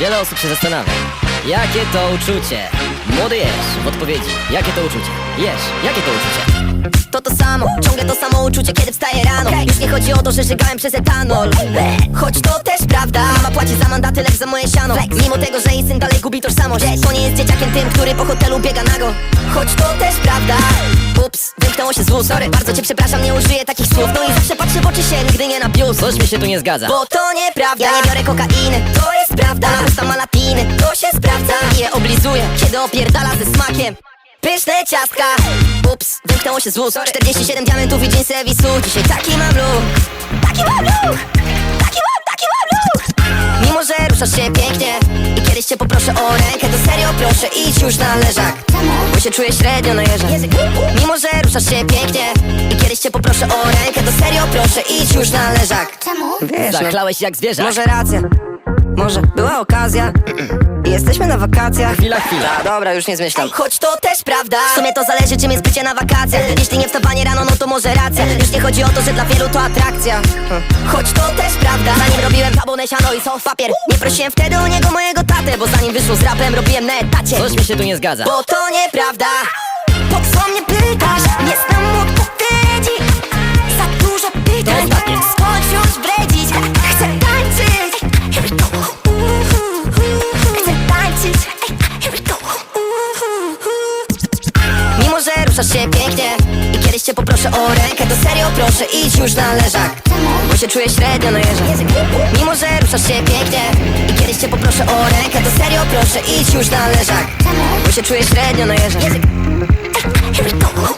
Wiele osób się zastanawia, jakie to uczucie? Młody jesz w odpowiedzi, jakie to uczucie? Jesz, jakie to uczucie? To to samo, ciągle to samo uczucie, kiedy wstaję rano. Już nie chodzi o to, że żygałem przez etanol. Choć to też prawda Mama płaci za mandaty, lecz za moje siano. Mimo tego, że jej syn dalej gubi tożsamość. To nie jest dzieciakiem tym, który po hotelu biega nago. Choć to też prawda. Ups, wymknęło się z ust Sorry, bardzo cię przepraszam, nie użyję takich słów. No i zawsze patrzę w oczy się, nigdy nie na bius Coś mi się tu nie zgadza. Bo to nieprawda. Ja nie biorę kokainy, to jest prawda. Ona pusta ma latiny, to się sprawdza. I je oblizuję, kiedy opierdala ze smakiem. Pyszne ciastka. Ups, wymknęło się z ust 47 diamentów i jeansy Evisu Dzisiaj taki mam look Taki mam look Taki mam, taki mam look Mimo, że ruszasz się pięknie I kiedyś cię poproszę o rękę To serio proszę, idź już na leżak. Bo się czuję średnio na jeża Mimo, że ruszasz się pięknie I kiedyś cię poproszę o rękę To serio proszę, idź już na leżak. Wiesz, no, Zachlałeś jak zwierzę. może racja, może była okazja. I Jesteśmy na wakacjach. Chwila, chwila. Ta, dobra, już nie zmyślam. Choć to też prawda. W sumie to zależy czym jest bycie na wakacjach. Jeśli nie wstawanie rano, no to może racja. Już nie chodzi o to, że dla wielu to atrakcja. Choć to też prawda. Zanim robiłem tabunę, siano i soft papier. Nie prosiłem wtedy o niego mojego tatę Bo zanim wyszło z rapem, robiłem na etacie. Coś mi się tu nie zgadza. Bo to nieprawda. Po co mnie pytasz? Mimo, że ruszasz się pięknie? I kiedyś cię poproszę o rękę. To serio proszę idź już na leżak. Bo się czuję średnio na jeża Mimo, że ruszasz się pięknie. I kiedyś cię poproszę o rękę. To serio proszę idź już na leżak. Bo się czuję średnio na jeża Here we go